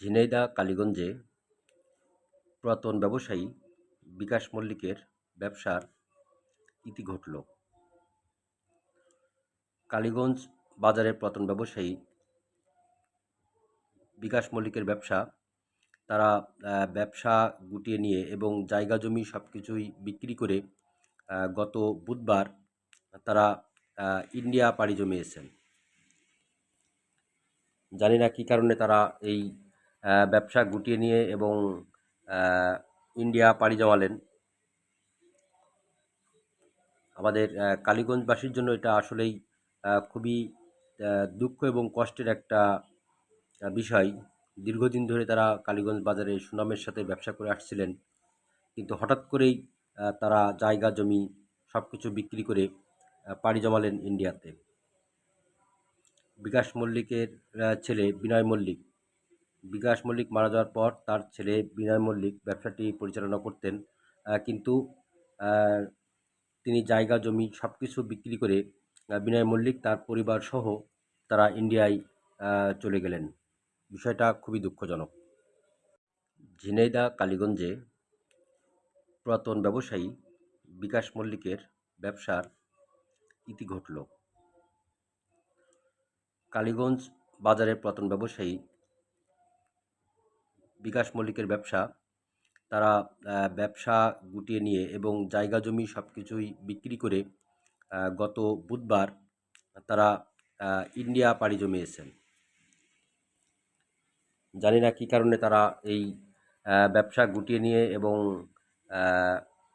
ঝিনাইদহ কালীগঞ্জে পুরাতন ব্যবসায়ী বিকাশ মল্লিকের ব্যবসার ইতি ঘটল। কালীগঞ্জ বাজারের পুরাতন ব্যবসায়ী বিকাশ মল্লিকের ব্যবসা, তারা ব্যবসা গুটিয়ে নিয়ে এবং জায়গা জমি সব কিছুই বিক্রি করে গত বুধবার তারা ইন্ডিয়া পাড়ি জমিয়েছেন। জানি না কী কারণে তারা এই ব্যবসা গুটিয়ে নিয়ে এবং ইন্ডিয়া পাড়ি জমালেন। আমাদের কালীগঞ্জবাসীর জন্য এটা আসলেই খুবই দুঃখ এবং কষ্টের একটা বিষয়। দীর্ঘদিন ধরে তারা কালীগঞ্জ বাজারে সুনামের সাথে ব্যবসা করে আসছিলেন। কিন্তু হঠাৎ করেই তারা জায়গা, জমি সব কিছু বিক্রি করে পাড়ি জমালেন ইন্ডিয়াতে। বিকাশ মল্লিকের ছেলে বিনয় মল্লিক। বিকাশ মল্লিক মারা যাওয়ার পর তার ছেলে বিনয় মল্লিক ব্যবসাটি পরিচালনা করতেন। কিন্তু তিনি জায়গা, জমি সব কিছু বিক্রি করে বিনয় মল্লিক তার পরিবার সহ তারা ইন্ডিয়ায় চলে গেলেন। বিষয়টা খুবই দুঃখজনক। ঝিনাইদা কালীগঞ্জে পুরাতন ব্যবসায়ী বিকাশ মল্লিকের ব্যবসার ইতি ঘটল। কালীগঞ্জ বাজারের পুরাতন ব্যবসায়ী বিকাশ মল্লিকের ব্যবসা, তারা ব্যবসা গুটিয়ে নিয়ে এবং জায়গা জমি সব কিছুই বিক্রি করে গত বুধবার তারা ইন্ডিয়া পাড়ি জমিয়েছেন। জানি না কী কারণে তারা এই ব্যবসা গুটিয়ে নিয়ে এবং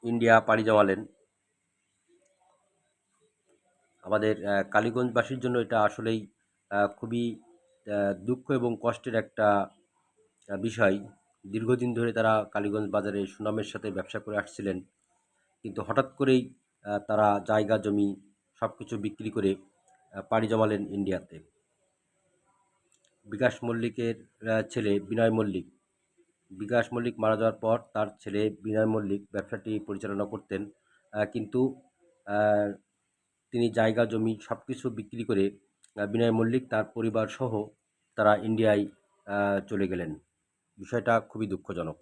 ইন্ডিয়া পাড়ি জমালেন। আমাদের কালীগঞ্জবাসীর জন্য এটা আসলেই খুবই দুঃখ এবং কষ্টের একটা বিষয়। দীর্ঘদিন ধরে তারা কালীগঞ্জ বাজারে সুনামের সাথে ব্যবসা করে আসছিলেন। কিন্তু হঠাৎ করেই তারা জায়গা, জমি সব কিছু বিক্রি করে পাড়ি জমালেন ইন্ডিয়াতে। বিকাশ মল্লিকের ছেলে বিনয় মল্লিক। বিকাশ মল্লিক মারা যাওয়ার পর তার ছেলে বিনয় মল্লিক ব্যবসাটি পরিচালনা করতেন। কিন্তু তিনি জায়গা, জমি সব কিছু বিক্রি করে বিনয় মল্লিক তার পরিবার সহ তারা ইন্ডিয়ায় চলে গেলেন। বিষয়টা খুবই দুঃখজনক।